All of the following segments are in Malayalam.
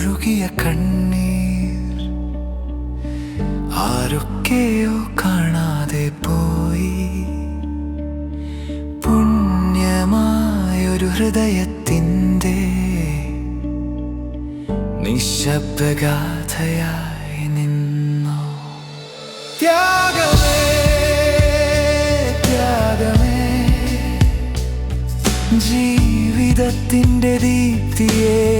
ഒഴുകിയ കണ്ണീർ ആരൊക്കെയോ കാണാതെ പോയി. പുണ്യമായൊരു ഹൃദയത്തിന്റെ നിശബ്ദഗാഥയായി നിന്നു. ജീവിതത്തിന്റെ ദീപ്തിയേ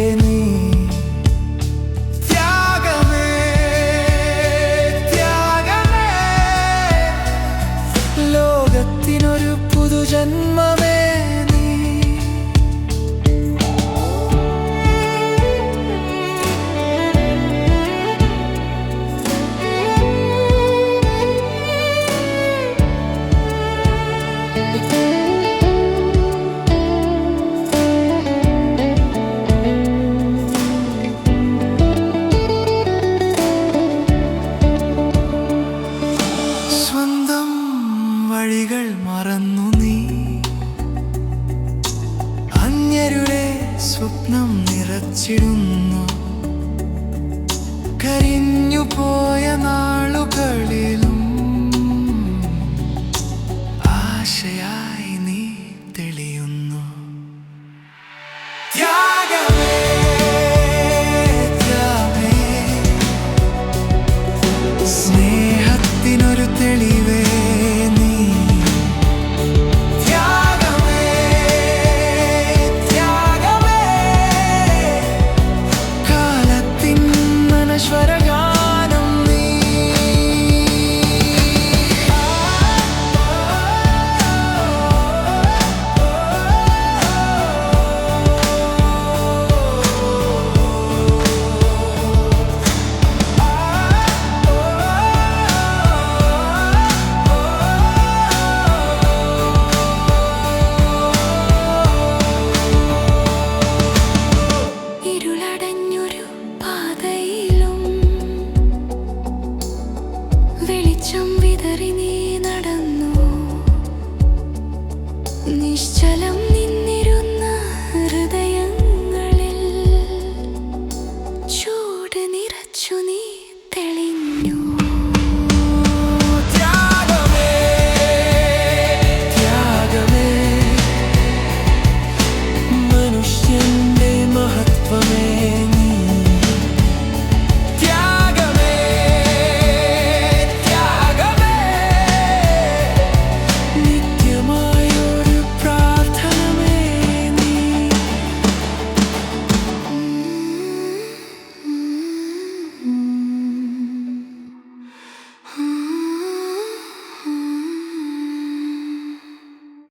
സ്വപ്നം നിറച്ചിടുന്നു. കരിഞ്ഞു പോയ നാളുകളിലും Çalım.